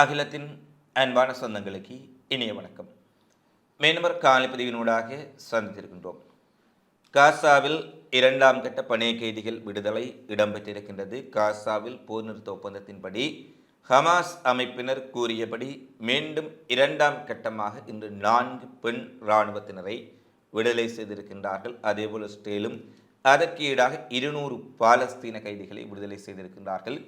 அகிலத்தின் அன்பான சொந்தங்களுக்கு இனிய வணக்கம். மீனவர் காலைப்பதிவினூடாக சந்தித்திருக்கின்றோம். காசாவில் இரண்டாம் கட்ட பணைய கைதிகள் விடுதலை இடம்பெற்றிருக்கின்றது. காசாவில் போர் நிறுத்த ஒப்பந்தத்தின்படி ஹமாஸ் அமைப்பினர் கூறியபடி மீண்டும் இரண்டாம் கட்டமாக இன்று நான்கு பெண் இராணுவத்தினரை விடுதலை செய்திருக்கின்றார்கள். அதேபோல் ஸ்டேலும் அதற்கு ஈடாக இருநூறு பாலஸ்தீன கைதிகளை விடுதலை செய்திருக்கின்றார்கள்.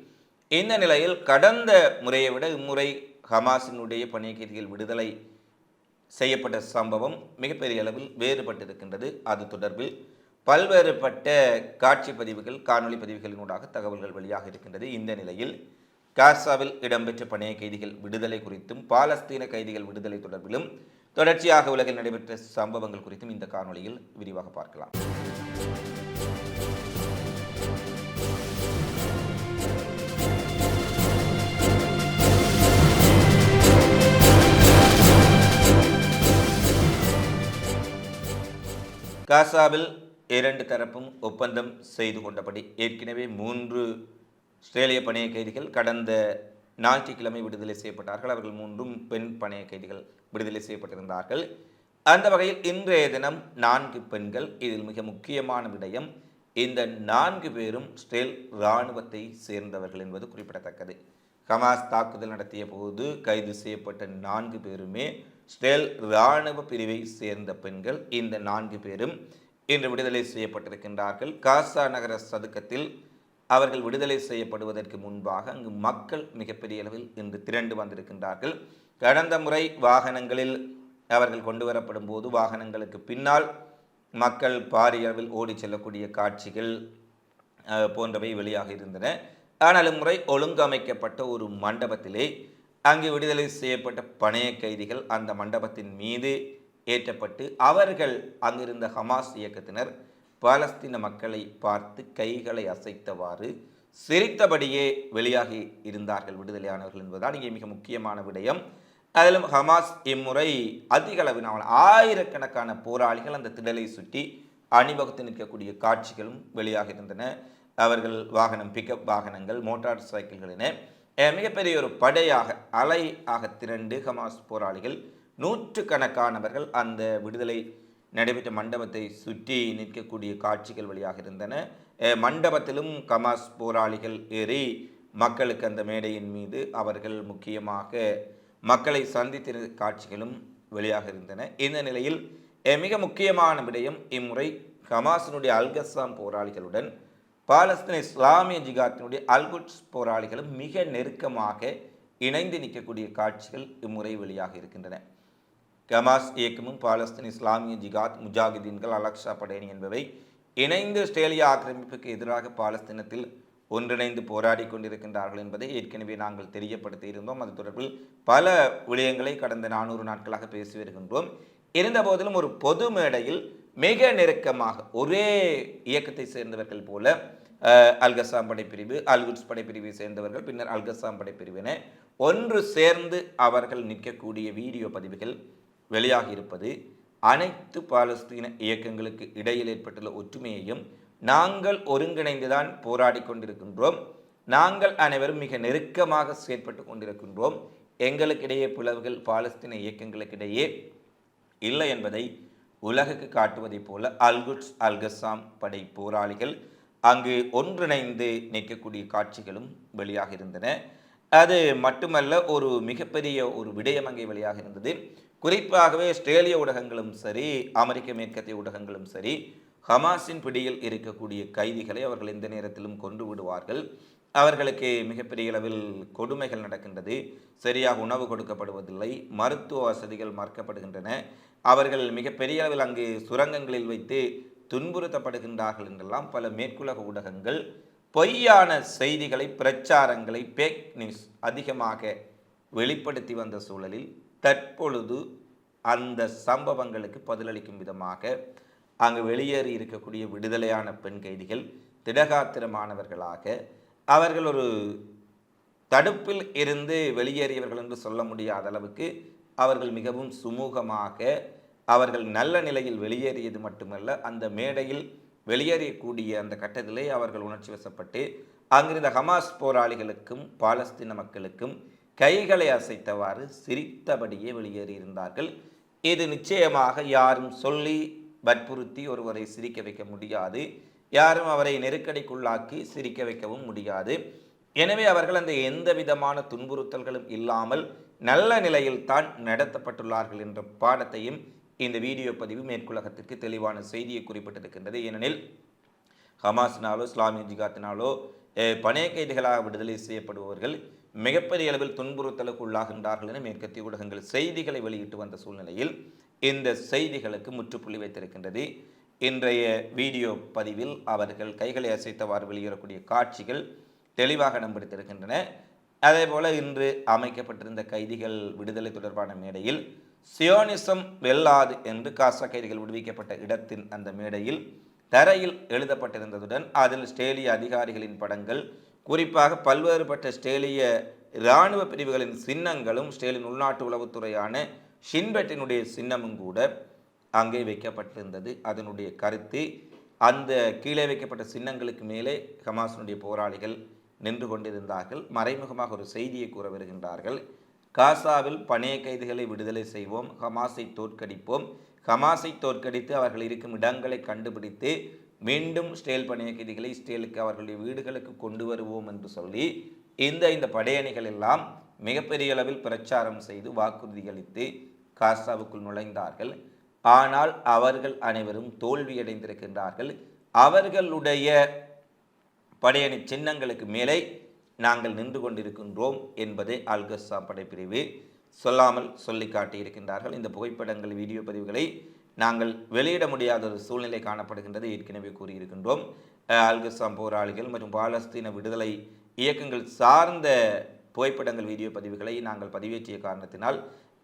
இந்த நிலையில் கடந்த முறையை விட இம்முறை ஹமாஸினுடைய பணிய கைதிகள் விடுதலை செய்யப்பட்ட சம்பவம் மிகப்பெரிய அளவில் வேறுபட்டிருக்கின்றது. அது தொடர்பில் பல்வேறுபட்ட காட்சி பதிவுகள் காணொலி பதிவுகளினூடாக தகவல்கள் வெளியாக இருக்கின்றது. இந்த நிலையில் காசாவில் இடம்பெற்ற பணைய கைதிகள் விடுதலை குறித்தும் பாலஸ்தீன கைதிகள் விடுதலை தொடர்பிலும் தொடர்ச்சியாக உலகில் நடைபெற்ற சம்பவங்கள் குறித்தும் இந்த காணொலியில் விரிவாக பார்க்கலாம். காசாவில் இரண்டு தரப்பும் ஒப்பந்தம் செய்து கொண்டபடி ஏற்கனவே மூன்று ஆஸ்திரேலிய பணைய கைதிகள் கடந்த ஞாயிற்றுக்கிழமை விடுதலை செய்யப்பட்டார்கள். அவர்கள் மூன்றும் பெண் பணைய கைதிகள் விடுதலை செய்யப்பட்டிருந்தார்கள். அந்த வகையில் இன்றைய தினம் நான்கு பெண்கள் இதில் மிக முக்கியமான விடயம் இந்த நான்கு பேரும் ஸ்டேல் இராணுவத்தை சேர்ந்தவர்கள் என்பது குறிப்பிடத்தக்கது. ஹமாஸ் தாக்குதல் நடத்திய போது கைது செய்யப்பட்ட நான்கு பேருமே ஸ்டேல் இராணுவ பிரிவை சேர்ந்த பெண்கள் இந்த நான்கு பேரும் இன்று விடுதலை செய்யப்பட்டிருக்கின்றார்கள். காசா நகர சதுக்கத்தில் அவர்கள் விடுதலை செய்யப்படுவதற்கு முன்பாக அங்கு மக்கள் மிகப்பெரிய அளவில் இன்று திரண்டு வந்திருக்கின்றார்கள். கடந்த முறை வாகனங்களில் அவர்கள் கொண்டு வரப்படும் போது வாகனங்களுக்கு பின்னால் மக்கள் பாரிய அளவில் ஓடி செல்லக்கூடிய காட்சிகள் போன்றவை வெளியாக இருந்தன. ஆனால் இம்முறை ஒழுங்கமைக்கப்பட்ட ஒரு மண்டபத்திலே அங்கு விடுதலை செய்யப்பட்ட பணைய கைதிகள் அந்த மண்டபத்தின் மீது ஏற்றப்பட்டு அவர்கள் அங்கிருந்த ஹமாஸ் இயக்கத்தினர் பாலஸ்தீன மக்களை பார்த்து கைகளை அசைத்தவாறு சிரித்தபடியே வெளியாகி இருந்தார்கள் விடுதலையானவர்கள் என்பதுதான் இங்கே மிக முக்கியமான விடயம். அதிலும் ஹமாஸ் இம்முறை அதிக அளவினால் ஆயிரக்கணக்கான போராளிகள் அந்த திடலை சுற்றி அணிவகுத்து நிற்கக்கூடிய காட்சிகளும் வெளியாக இருந்தன. அவர்கள் வாகனம் பிக்கப் வாகனங்கள் மோட்டார் சைக்கிள்கள் என மிகப்பெரிய ஒரு படையாக அலை ஆக திரண்டு ஹமாஸ் போராளிகள் நூற்றுக்கணக்கானவர்கள் அந்த விடுதலை நடைபெற்ற மண்டபத்தை சுற்றி நிற்கக்கூடிய காட்சிகள் வழியாக இருந்தன. மண்டபத்திலும் கமாஸ் போராளிகள் ஏறி மக்களுக்கு அந்த மேடையின் மீது அவர்கள் முக்கியமாக மக்களை சந்தித்திருந்த காட்சிகளும் வெளியாக இருந்தன. இந்த நிலையில் மிக முக்கியமான விடயம் இம்முறை ஹமாஸினுடைய அல்கசாம் போராளிகளுடன் பாலஸ்தீன இஸ்லாமிய ஜிகாத்தினுடைய அல்குட்ஸ் போராளிகளும் மிக நெருக்கமாக இணைந்து நிற்கக்கூடிய காட்சிகள் இம்முறை வெளியாக இருக்கின்றன. கமாஸ் இயக்கமும் பாலஸ்தீன் இஸ்லாமிய ஜிகாத் முஜாகிதீன்கள் அலக்ஷா படேனி என்பவை இணைந்து ஆஸ்திரேலியா ஆக்கிரமிப்புக்கு எதிராக பாலஸ்தீனத்தில் ஒன்றிணைந்து போராடி கொண்டிருக்கின்றார்கள் என்பதை ஏற்கனவே நாங்கள் தெரியப்படுத்தி இருந்தோம். அது தொடர்பில் பல விடயங்களை கடந்த நானூறு நாட்களாக பேசி வருகின்றோம். இருந்தபோதிலும் ஒரு பொது மேடையில் மிக நெருக்கமாக ஒரே இயக்கத்தை சேர்ந்தவர்கள் போல அல்கசாம் படைப்பிரிவு அல்குட்ஸ் படைப்பிரிவை சேர்ந்தவர்கள் பின்னர் அல்கசாம் படைப்பிரிவினை ஒன்று சேர்ந்து அவர்கள் நிற்கக்கூடிய வீடியோ பதிவுகள் வெளியாகி இருப்பது அனைத்து பாலஸ்தீன இயக்கங்களுக்கு இடையில் ஏற்பட்டுள்ள ஒற்றுமையையும் நாங்கள் ஒருங்கிணைந்துதான் போராடி கொண்டிருக்கின்றோம். நாங்கள் அனைவரும் மிக நெருக்கமாக செயற்பட்டு கொண்டிருக்கின்றோம். எங்களுக்கிடையே பிளவுகள் பாலஸ்தீன இயக்கங்களுக்கிடையே இல்லை என்பதை உலகுக்கு காட்டுவதைப் போல அல்குட்ஸ் அல்கசாம் படை போராளிகள் அங்கு ஒன்றிணைந்து நிற்கக்கூடிய காட்சிகளும் வெளியாக இருந்தன. அது மட்டுமல்ல ஒரு மிகப்பெரிய ஒரு விடயம் அங்கே வெளியாக இருந்தது. குறிப்பாகவே ஆஸ்திரேலிய ஊடகங்களும் சரி அமெரிக்க மேற்கத்திய ஊடகங்களும் சரி ஹமாஸின் பிடியில் இருக்கக்கூடிய கைதிகளை அவர்கள் எந்த நேரத்திலும் கொண்டு விடுவார்கள். அவர்களுக்கு மிகப்பெரிய அளவில் கொடுமைகள் நடக்கின்றது. சரியாக உணவு கொடுக்கப்படுவதில்லை. மருத்துவ வசதிகள் மறுக்கப்படுகின்றன. அவர்கள் மிகப்பெரிய அளவில் அங்கு சுரங்கங்களில் வைத்து துன்புறுத்தப்படுகின்றார்கள் என்றெல்லாம் பல மேற்குலக ஊடகங்கள் பொய்யான செய்திகளை பிரச்சாரங்களை பேக் நியூஸ் அதிகமாக வெளிப்படுத்தி வந்த சூழலில் தற்பொழுது அந்த சம்பவங்களுக்கு பதிலளிக்கும் விதமாக அங்கு வெளியேறி இருக்கக்கூடிய விடுதலையான பெண் கைதிகள் திடகாத்திரமானவர்களாக அவர்கள் ஒரு தடுப்பில் இருந்து வெளியேறியவர்கள் என்று சொல்ல முடியாத அளவுக்கு அவர்கள் மிகவும் சுமூகமாக அவர்கள் நல்ல நிலையில் வெளியேறியது மட்டுமல்ல அந்த மேடையில் வெளியேறக்கூடிய அந்த கட்டத்திலே அவர்கள் உணர்ச்சி வசப்பட்டு அங்கிருந்த ஹமாஸ் போராளிகளுக்கும் பாலஸ்தீன மக்களுக்கும் கைகளை அசைத்தவாறு சிரித்தபடியே வெளியேறியிருந்தார்கள். இது நிச்சயமாக யாரும் சொல்லி வற்புறுத்தி ஒருவரை சிரிக்க வைக்க முடியாது. யாரும் அவரை நெருக்கடிக்குள்ளாக்கி சிரிக்க வைக்கவும் முடியாது. எனவே அவர்கள் அந்த எந்த விதமான துன்புறுத்தல்களும் இல்லாமல் நல்ல நிலையில் தான் நடத்தப்பட்டுள்ளார்கள் என்ற பாடத்தையும் இந்த வீடியோ பதிவு மேற்குலகத்திற்கு தெளிவான செய்தியை குறிப்பிட்டிருக்கின்றது. ஏனெனில் ஹமாஸ்னாலோ இஸ்லாமிய ஜிகாத்தினாலோ அஹ், பணைய கைதிகளாக விடுதலை செய்யப்படுபவர்கள் மிகப்பெரிய அளவில் துன்புறுத்தலுக்கு உள்ளாகின்றார்கள் என மேற்கத்திய ஊடகங்கள் செய்திகளை வெளியிட்டு வந்த சூழ்நிலையில் இந்த செய்திகளுக்கு முற்றுப்புள்ளி வைத்திருக்கின்றது. இன்றைய வீடியோ பதிவில் அவர்கள் கைகளை அசைத்தவாறு வெளியேறக்கூடிய காட்சிகள் தெளிவாக இடம்பெடுத்திருக்கின்றன அதே போல இன்று அமைக்கப்பட்டிருந்த கைதிகள் விடுதலை தொடர்பான மேடையில் சியோனிசம் வெல்லாது என்று காசா கைதிகள் விடுவிக்கப்பட்ட இடத்தின் அந்த மேடையில் தரையில் எழுதப்பட்டிருந்ததுடன் அதில் ஸ்டேலிய அதிகாரிகளின் படங்கள் குறிப்பாக பல்வேறுபட்ட ஸ்டேலிய இராணுவ பிரிவுகளின் சின்னங்களும் ஸ்டேலின் உள்நாட்டு உளவுத்துறையான ஷின்பெட்டினுடைய சின்னமும் கூட அங்கே வைக்கப்பட்டிருந்தது. அதனுடைய கருத்து அந்த கீழே வைக்கப்பட்ட சின்னங்களுக்கு மேலே ஹமாஸினுடைய போராளிகள் நின்று கொண்டிருந்தார்கள். மறைமுகமாக ஒரு செய்தியை கூற வருகின்றார்கள். காசாவில் பணைய கைதிகளை விடுதலை செய்வோம் ஹமாஸை தோற்கடிப்போம். ஹமாஸை தோற்கடித்து அவர்கள் இருக்கும் இடங்களை கண்டுபிடித்து மீண்டும் ஸ்டேல் பணைய கைதிகளை ஸ்டேலுக்கு அவர்களுடைய வீடுகளுக்கு கொண்டு வருவோம் என்று சொல்லி இந்த இந்த படையணிகள் எல்லாம் மிகப்பெரிய அளவில் பிரச்சாரம் செய்து வாக்குறுதியளித்து காசாவுக்குள் நுழைந்தார்கள். ஆனால் அவர்கள் அனைவரும் தோல்வியடைந்திருக்கின்றார்கள். அவர்களுடைய படையணி சின்னங்களுக்கு மேலே நாங்கள் நின்று கொண்டிருக்கின்றோம் என்பதை அல்கஸ்ஸா படைப்பிரிவு. சொல்லாமல் சொல்லி காட்டியிருக்கின்றார்கள். இந்த புகைப்படங்கள் வீடியோ பதிவுகளை நாங்கள் வெளியிட முடியாத ஒரு சூழ்நிலை காணப்படுகின்றது ஏற்கனவே கூறியிருக்கின்றோம். அஹ், அல்கஸ்ஸாம் போராளிகள் மற்றும் பாலஸ்தீன விடுதலை இயக்கங்கள் சார்ந்த புகைப்படங்கள் வீடியோ பதிவுகளை நாங்கள் பதிவேற்றிய காரணத்தினால்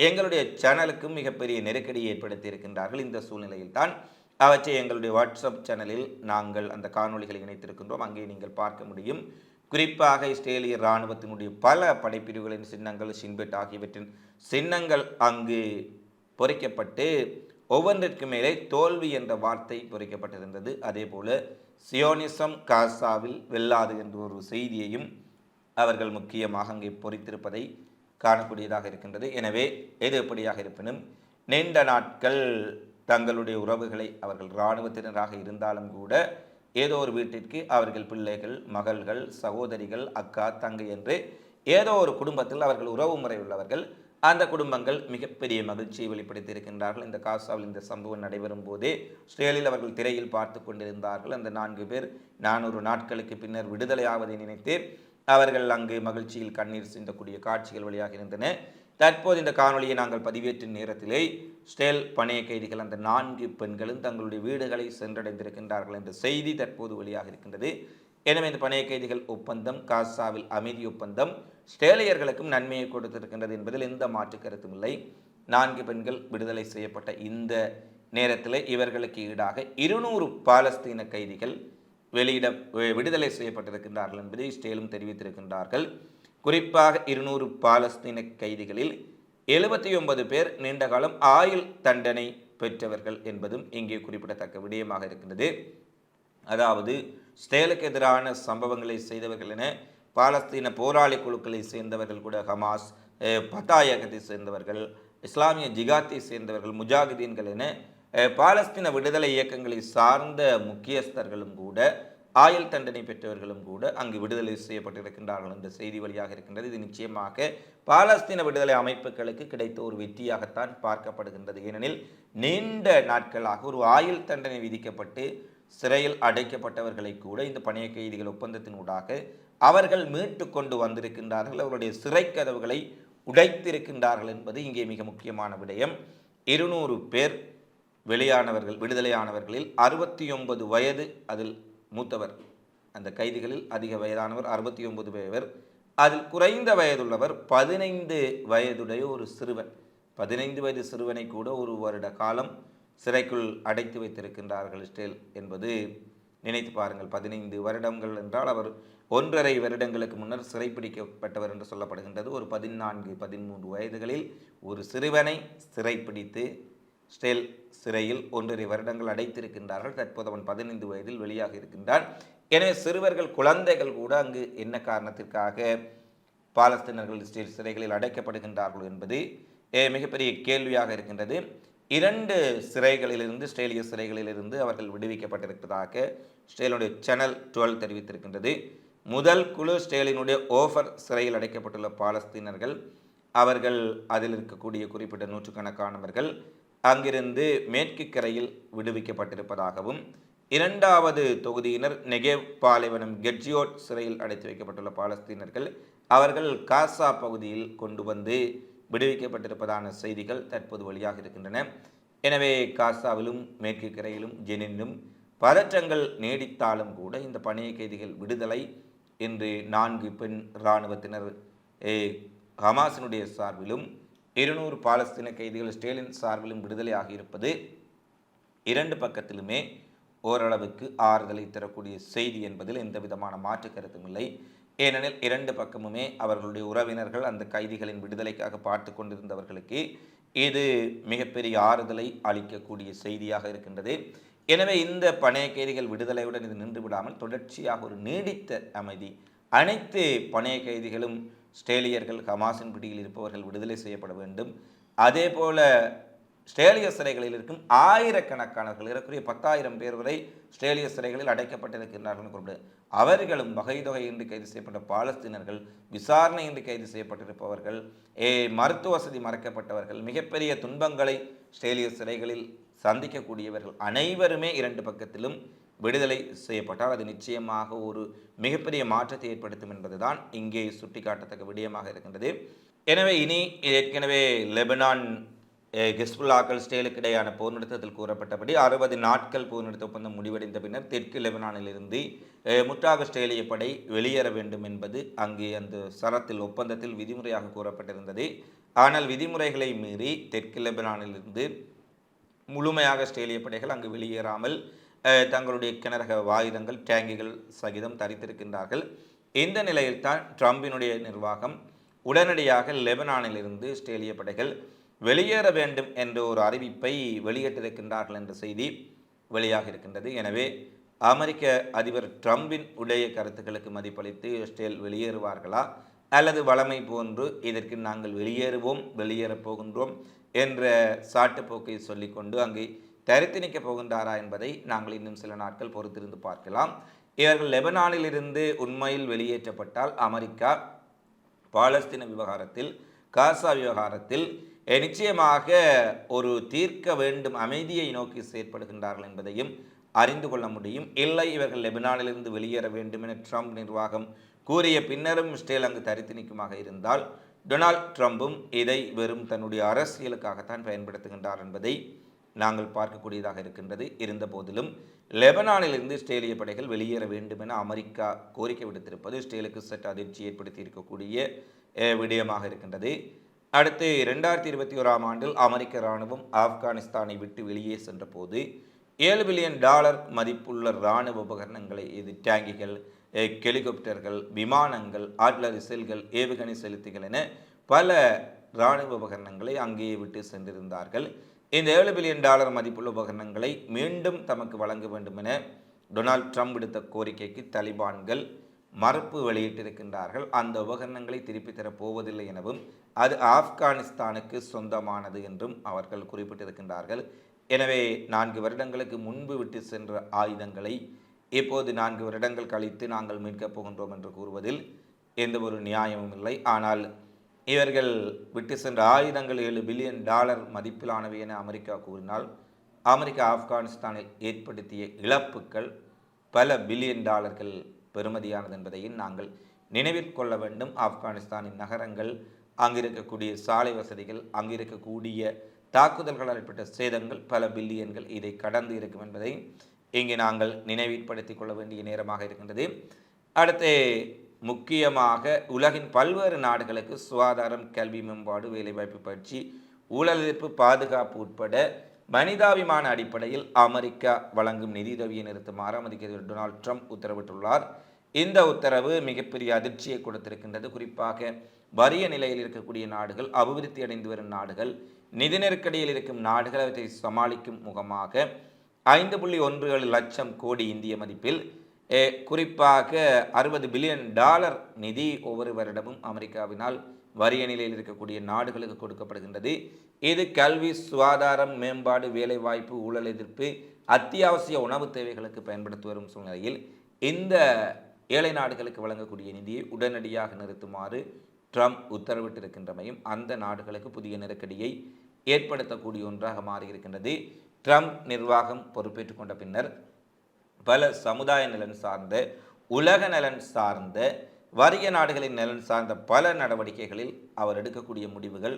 எங்களுடைய சேனலுக்கும் மிகப்பெரிய நெருக்கடியை ஏற்படுத்தி இருக்கின்றார்கள் இந்த சூழ்நிலையில் தான் அவற்றை எங்களுடைய வாட்ஸ்அப் சேனலில் நாங்கள் அந்த காணொளிகளை இணைத்திருக்கின்றோம். அங்கே நீங்கள் பார்க்க முடியும். குறிப்பாக இஸ்ரேலிய இராணுவத்தினுடைய பல படைப்பிரிவுகளின் சின்னங்கள் ஷின்பெட் ஆகியவற்றின் சின்னங்கள் அங்கு பொறிக்கப்பட்டு ஒவ்வொன்றிற்கு மேலே தோல்வி என்ற வார்த்தை பொறிக்கப்பட்டிருந்தது. அதே போல சியோனிசம் காசாவில் வெல்லாது என்ற ஒரு செய்தியையும் அவர்கள் முக்கியமாக அங்கே பொறித்திருப்பதை காணக்கூடியதாக இருக்கின்றது. எனவே எது எப்படியாக இருப்பினும் நீண்ட நாட்கள் தங்களுடைய உறவுகளை அவர்கள் இராணுவத்தினராக இருந்தாலும் கூட ஏதோ ஒரு வீட்டிற்கு அவர்கள் பிள்ளைகள் மகள்கள் சகோதரிகள் அக்கா தங்கை என்று ஏதோ ஒரு குடும்பத்தில் அவர்கள் உறவு முறை உள்ளவர்கள் அந்த குடும்பங்கள் மிகப்பெரிய மகிழ்ச்சியை வெளிப்படுத்தி இருக்கின்றார்கள் இந்த காசாவில் இந்த சம்பவம் நடைபெறும் போதே ஸ்ரேலில் அவர்கள் திரையில் பார்த்து கொண்டிருந்தார்கள். அந்த நான்கு பேர் நானூறு நாட்களுக்கு பின்னர் விடுதலை ஆவதை நினைத்து அவர்கள் அங்கு மகிழ்ச்சியில் கண்ணீர் சிந்தக்கூடிய காட்சிகள் வழியாக இருந்தன. தற்போது இந்த காணொலியை நாங்கள் பதிவேற்றும் நேரத்திலே ஸ்டேல் பணைய கைதிகள் அந்த நான்கு பெண்களும் தங்களுடைய வீடுகளை சென்றடைந்திருக்கின்றார்கள் என்ற செய்தி தற்போது வெளியாக இருக்கின்றது. எனவே இந்த பணைய கைதிகள் ஒப்பந்தம் காசாவில் அமைதி ஒப்பந்தம் ஸ்டேலியர்களுக்கும் நன்மையை கொடுத்திருக்கின்றது என்பதில் எந்த மாற்று கருத்தும் இல்லை. நான்கு பெண்கள் விடுதலை செய்யப்பட்ட இந்த நேரத்தில் இவர்களுக்கு ஈடாக இருநூறு பாலஸ்தீன கைதிகள் வெளியிட விடுதலை செய்யப்பட்டிருக்கின்றார்கள் என்பதை ஸ்டேலும் தெரிவித்திருக்கின்றார்கள். குறிப்பாக இருநூறு பாலஸ்தீன கைதிகளில் எழுபத்தி ஒன்பது பேர் நீண்ட காலம் ஆயுள் தண்டனை பெற்றவர்கள் என்பதும் இங்கே குறிப்பிடத்தக்க விடயமாக இருக்கின்றது. அதாவது ஸ்டேலுக்கு எதிரான சம்பவங்களை செய்தவர்கள் என பாலஸ்தீன போராளி குழுக்களை சேர்ந்தவர்கள் கூட ஹமாஸ் பத்தா இயக்கத்தை சேர்ந்தவர்கள் இஸ்லாமிய ஜிகாத்தை சேர்ந்தவர்கள் முஜாகிதீன்கள் என பாலஸ்தீன விடுதலை இயக்கங்களை சார்ந்த முக்கியஸ்தர்களும் கூட ஆயுள் தண்டனை பெற்றவர்களும் கூட அங்கு விடுதலை செய்யப்பட்டிருக்கின்றார்கள் என்ற செய்தி வழியாக இருக்கின்றது. இது நிச்சயமாக பாலஸ்தீன விடுதலை அமைப்புகளுக்கு கிடைத்த ஒரு வெற்றியாகத்தான் பார்க்கப்படுகின்றது. ஏனெனில் நீண்ட நாட்களாக ஒரு ஆயுள் தண்டனை விதிக்கப்பட்டு சிறையில் அடைக்கப்பட்டவர்களை கூட இந்த பணைய கைதிகள் ஒப்பந்தத்தினூடாக அவர்கள் மீட்டு கொண்டு வந்திருக்கின்றார்கள். அவருடைய சிறை கதவுகளை உடைத்திருக்கின்றார்கள் என்பது இங்கே மிக முக்கியமான விடயம். இருநூறு பேர் வெளியானவர்கள் விடுதலையானவர்களில் அறுபத்தி ஒன்பது வயது அதில் மூத்தவர். அந்த கைதிகளில் அதிக வயதானவர் அறுபத்தி ஒன்பது பேர் அதில் குறைந்த வயதுள்ளவர் பதினைந்து வயதுடைய ஒரு சிறுவன். பதினைந்து வயது சிறுவனை கூட ஒரு வருட காலம் சிறைக்குள் அடைத்து வைத்திருக்கின்றார்கள் ஸ்டேல் என்பது நினைத்து பாருங்கள். பதினைந்து வருடங்கள் என்றால் அவர் ஒன்றரை வருடங்களுக்கு முன்னர் சிறைப்பிடிக்கப்பட்டவர் என்று சொல்லப்படுகின்றது. ஒரு பதினான்கு பதிமூன்று வயதுகளில் ஒரு சிறுவனை சிறைப்பிடித்து ஸ்டேல் சிறையில் ஒன்றரை வருடங்கள் அடைத்திருக்கின்றார்கள். தற்போது அவன் பதினைந்து வயதில் வெளியாக இருக்கின்றான். எனவே சிறுவர்கள் குழந்தைகள் கூட அங்கு என்ன காரணத்திற்காக பாலஸ்தீனர்கள் இஸ்ரேல் சிறைகளில் அடைக்கப்படுகின்றார்கள் என்பது மிகப்பெரிய கேள்வியாக இருக்கின்றது. இரண்டு சிறைகளிலிருந்து இஸ்ரேலிய சிறைகளிலிருந்து அவர்கள் விடுவிக்கப்பட்டிருப்பதாக ஸ்டேலினுடைய சேனல் டுவெல் தெரிவித்திருக்கின்றது. முதல் குழு ஸ்டேலினுடைய ஓஃபர் சிறையில் அடைக்கப்பட்டுள்ள பாலஸ்தீனர்கள் அவர்கள் அதில் இருக்கக்கூடிய குறிப்பிட்ட நூற்றுக்கணக்கானவர்கள் அங்கிருந்து மேற்கு கரையில் விடுவிக்கப்பட்டிருப்பதாகவும் இரண்டாவது தொகுதியினர் நெகேவ் பாலைவனம் கெட்ஜியோட் சிறையில் அடைத்து வைக்கப்பட்டுள்ள பாலஸ்தீனர்கள் அவர்கள் காசா பகுதியில் கொண்டு வந்து விடுவிக்கப்பட்டிருப்பதான செய்திகள் தற்போது வழியாக இருக்கின்றன. எனவே காசாவிலும் மேற்கு கரையிலும் ஜெனினிலும் பதற்றங்கள் நீடித்தாலும் கூட இந்த பணைய கைதிகள் விடுதலை இன்று நான்கு பெண் இராணுவத்தினர் ஹமாசினுடைய சார்பிலும் இருநூறு பாலஸ்தீன கைதிகள் ஸ்டேலின் சார்பிலும் விடுதலையாகி இருப்பது இரண்டு பக்கத்திலுமே ஓரளவுக்கு ஆறுதலை தரக்கூடிய செய்தி என்பதில் எந்த விதமான மாற்று கருத்தும் இல்லை. ஏனெனில் இரண்டு பக்கமுமே அவர்களுடைய உறவினர்கள் அந்த கைதிகளின் விடுதலைக்காக பார்த்து கொண்டிருந்தவர்களுக்கு இது மிகப்பெரிய ஆறுதலை அளிக்கக்கூடிய செய்தியாக இருக்கின்றது. எனவே இந்த பணைய கைதிகள் விடுதலையுடன் இது நின்று விடாமல் தொடர்ச்சியாக ஒரு நீடித்த அமைதி அனைத்து பணைய கைதிகளும் ஸ்டேலியர்கள் ஹமாஸின் பிடியில் இருப்பவர்கள் விடுதலை செய்யப்பட வேண்டும். அதே போல ஸ்ட்ரேலிய சிறைகளில் இருக்கும் ஆயிரக்கணக்கானவர்கள் ஏறக்குறைய பத்தாயிரம் பேர் வரை ஸ்ட்ரேலிய சிறைகளில் அடைக்கப்பட்டிருக்கிறார்கள் குறிப்பிட்டு அவர்களும் வகை தொகையின்றி கைது செய்யப்பட்ட பாலஸ்தீனர்கள் விசாரணையின்றி கைது செய்யப்பட்டிருப்பவர்கள் ஏ மருத்துவ வசதி மறைக்கப்பட்டவர்கள் மிகப்பெரிய துன்பங்களை ஸ்ட்ரேலிய சிறைகளில் சந்திக்கக்கூடியவர்கள் அனைவருமே இரண்டு பக்கத்திலும் விடுதலை செய்யப்பட்டால் அது நிச்சயமாக ஒரு மிகப்பெரிய மாற்றத்தை ஏற்படுத்தும் என்பதுதான் இங்கே சுட்டிக்காட்டத்தக்க விடயமாக இருக்கின்றது. எனவே இனி ஏற்கனவே லெபனான் அஹ், ஹிஸ்புல்லாக்கள் ஸ்டேலுக்கு இடையான போர் நிறுத்தத்தில் கூறப்பட்டபடி அறுபது நாட்கள் போர் நிறுத்த ஒப்பந்தம் முடிவடைந்த பின்னர் தெற்கு லெபனானிலிருந்து முற்றாக ஸ்டேலிய படை வெளியேற வேண்டும் என்பது அங்கே அந்த சரத்தில் ஒப்பந்தத்தில் விதிமுறையாக கூறப்பட்டிருந்தது. ஆனால் விதிமுறைகளை மீறி தெற்கு லெபனானிலிருந்து முழுமையாக ஸ்டேலிய படைகள் அங்கு வெளியேறாமல் தங்களுடைய கிணறக வாயுதங்கள் டேங்கிகள் சகிதம் தரித்திருக்கின்றார்கள். இந்த நிலையில்தான் ட்ரம்பினுடைய நிர்வாகம் உடனடியாக லெபனானிலிருந்து ஆஸ்திரேலிய படைகள் வெளியேற வேண்டும் என்ற ஒரு அறிவிப்பை வெளியிட்டிருக்கின்றார்கள் என்ற செய்தி வெளியாக இருக்கின்றது. எனவே அமெரிக்க அதிபர் ட்ரம்பின் உடைய கருத்துக்களுக்கு மதிப்பளித்து இஸ்ரேல் வெளியேறுவார்களா? அல்லது வளமை போன்று இதற்கு நாங்கள் வெளியேறுவோம் வெளியேறப் போகின்றோம் என்ற சாட்டுப்போக்கை சொல்லிக்கொண்டு அங்கே தரித்து நிற்கப் போகின்றாரா என்பதை நாங்கள் இன்னும் சில நாட்கள் பொறுத்திருந்து பார்க்கலாம். இவர்கள் லெபனானிலிருந்து உண்மையில் வெளியேற்றப்பட்டால் அமெரிக்கா பாலஸ்தீன விவகாரத்தில் காசா விவகாரத்தில் நிச்சயமாக ஒரு தீர்க்க வேண்டும் அமைதியை நோக்கி செயற்படுகின்றார்கள் என்பதையும் அறிந்து கொள்ள முடியும். இல்லை இவர்கள் லெபனானிலிருந்து வெளியேற வேண்டும் என ட்ரம்ப் நிர்வாகம் கூறிய பின்னரும் இஸ்ரேல் அங்கு தரித்து நிற்குமாக இருந்தால் டொனால்ட் ட்ரம்பும் இதை வெறும் தன்னுடைய அரசியலுக்காகத்தான் பயன்படுத்துகின்றார் என்பதை நாங்கள் பார்க்கக்கூடியதாக இருக்கின்றது. இருந்த போதிலும் லெபனானிலிருந்து இஸ்ரேலிய படைகள் வெளியேற வேண்டும் என அமெரிக்கா கோரிக்கை விடுத்திருப்பது இஸ்ரேலுக்கு சற்று அதிர்ச்சி ஏற்படுத்தி இருக்கக்கூடிய விடயமாக இருக்கின்றது. அடுத்து இரண்டாயிரத்தி இருபத்தி ஓராம் ஆண்டில் அமெரிக்க இராணுவம் ஆப்கானிஸ்தானை விட்டு வெளியே சென்றபோது ஏழு பில்லியன் டாலர் மதிப்புள்ள இராணுவ உபகரணங்களை இது டேங்கிகள் ஹெலிகாப்டர்கள் விமானங்கள் ஆட்லரி செல்கள் ஏவுகணை செலுத்திகள் என பல இராணுவ உபகரணங்களை அங்கேயே விட்டு சென்றிருந்தார்கள். இந்த ஏழு பில்லியன் டாலர் மதிப்புள்ள உபகரணங்களை மீண்டும் தமக்கு வழங்க வேண்டும் என டொனால்ட் ட்ரம்ப் விடுத்த கோரிக்கைக்கு தலிபான்கள் மறுப்பு வெளியிட்டிருக்கின்றார்கள். அந்த உபகரணங்களை திருப்பி தரப் போவதில்லை எனவும் அது ஆப்கானிஸ்தானுக்கு சொந்தமானது என்றும் அவர்கள் குறிப்பிட்டிருக்கின்றார்கள். எனவே நான்கு வருடங்களுக்கு முன்பு விட்டு சென்ற ஆயுதங்களை இப்போது நான்கு வருடங்கள் கழித்து நாங்கள் மீட்கப் போகின்றோம் என்று கூறுவதில் எந்த ஒரு நியாயமும் இல்லை. ஆனால் இவர்கள் விட்டு சென்ற ஆயுதங்கள் ஏழு பில்லியன் டாலர் மதிப்பிலானவை என அமெரிக்கா கூறினால் அமெரிக்கா ஆப்கானிஸ்தானில் ஏற்படுத்திய இழப்புகள் பல பில்லியன் டாலர்கள் பெறுமதியானது என்பதையும் நாங்கள் நினைவிற்கொள்ள வேண்டும். ஆப்கானிஸ்தானின் நகரங்கள் அங்கிருக்கக்கூடிய சாலை வசதிகள் அங்கிருக்கக்கூடிய தாக்குதல்களால் ஏற்பட்ட சேதங்கள் பல பில்லியன்கள் இதை கடந்து இருக்கும் என்பதை இங்கே நாங்கள் நினைவுபடுத்திக் கொள்ள வேண்டிய நேரமாக இருக்கின்றது. அடுத்து முக்கியமாக உலகின் பல்வேறு நாடுகளுக்கு சுகாதாரம் கல்வி மேம்பாடு வேலைவாய்ப்பு பயிற்சி ஊழல் எதிர்ப்பு பாதுகாப்பு உட்பட மனிதாபிமான அடிப்படையில் அமெரிக்கா வழங்கும் நிதியுதவியை நிறுத்துமாறு அமெரிக்க அதிபர் டொனால்ட் ட்ரம்ப் உத்தரவிட்டுள்ளார். இந்த உத்தரவு மிகப்பெரிய அதிர்ச்சியை கொடுத்திருக்கின்றது. குறிப்பாக வறிய நிலையில் இருக்கக்கூடிய நாடுகள் அபிவிருத்தி அடைந்து வரும் நாடுகள் நிதி நெருக்கடியில் இருக்கும் நாடுகள் அவற்றை சமாளிக்கும் முகமாக ஐந்து புள்ளி ஒன்று ஏழு லட்சம் கோடி இந்திய மதிப்பில் குறிப்பாக அறுபது பில்லியன் டாலர் நிதி ஒவ்வொரு வருடமும் அமெரிக்காவினால் வறிய நிலையில் இருக்கக்கூடிய நாடுகளுக்கு கொடுக்கப்படுகின்றது. இது கல்வி சுகாதாரம் மேம்பாடு வேலைவாய்ப்பு ஊழல் எதிர்ப்பு அத்தியாவசிய உணவு தேவைகளுக்கு பயன்படுத்தி வரும் சூழ்நிலையில் இந்த ஏழை நாடுகளுக்கு வழங்கக்கூடிய நிதியை உடனடியாக நிறுத்துமாறு ட்ரம்ப் உத்தரவிட்டிருக்கின்றமையும் அந்த நாடுகளுக்கு புதிய நெருக்கடியை ஏற்படுத்தக்கூடிய ஒன்றாக மாறியிருக்கின்றது. ட்ரம்ப் நிர்வாகம் பொறுப்பேற்றுக் கொண்ட பின்னர் பல சமுதாய நலன் சார்ந்த உலக நலன் சார்ந்த வறிய நாடுகளின் நலன் சார்ந்த பல நடவடிக்கைகளில் அவர் எடுக்கக்கூடிய முடிவுகள்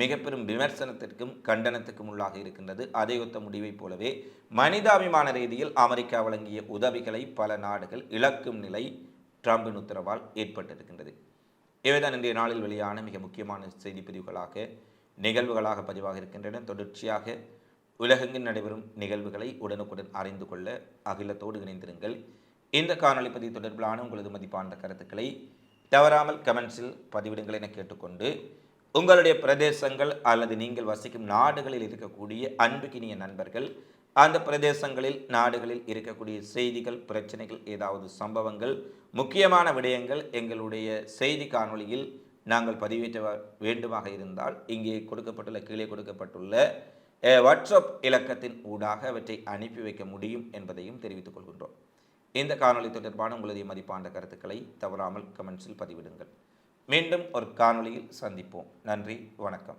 மிக பெரும் விமர்சனத்திற்கும் கண்டனத்துக்கும் உள்ளாக இருக்கின்றது. அதை ஒத்த முடிவைப் போலவே மனிதாபிமான ரீதியில் அமெரிக்கா வழங்கிய உதவிகளை பல நாடுகள் இழக்கும் நிலை ட்ரம்பின் உத்தரவால் ஏற்பட்டிருக்கின்றது. இவைதான் இன்றைய நாளில் வெளியான மிக முக்கியமான செய்தி பிரிவுகளாக நிகழ்வுகளாக பதிவாக இருக்கின்றன. தொடர்ச்சியாக உலகெங்கில் நடைபெறும் நிகழ்வுகளை உடனுக்குடன் அறிந்து கொள்ள அகிலத்தோடு இணைந்திருங்கள். இந்த காணொலி பதிவு தொடர்பிலான உங்களது மதிப்பான கருத்துக்களை தவறாமல் கமெண்ட்ஸில் பதிவிடுங்கள் என கேட்டுக்கொண்டு உங்களுடைய பிரதேசங்கள் அல்லது நீங்கள் வசிக்கும் நாடுகளில் இருக்கக்கூடிய அன்புக்கினிய நண்பர்கள் அந்த பிரதேசங்களில் நாடுகளில் இருக்கக்கூடிய செய்திகள் பிரச்சனைகள் ஏதாவது சம்பவங்கள் முக்கியமான விடயங்கள் எங்களுடைய செய்தி காணொளியில் நாங்கள் பதிவேற்ற வேண்டுமாக இருந்தால் இங்கே கொடுக்கப்பட்டுள்ள கீழே கொடுக்கப்பட்டுள்ள வாட்ஸ்அப் இலக்கத்தின் ஊடாக அவற்றை அனுப்பி வைக்க முடியும் என்பதையும் தெரிவித்துக் கொள்கின்றோம். இந்த காணொளி தொடர்பான உங்களுடைய மதிப்பான கருத்துக்களை தவறாமல் கமெண்ட்ஸில் பதிவிடுங்கள். மீண்டும் ஒரு காணொளியில் சந்திப்போம். நன்றி வணக்கம்.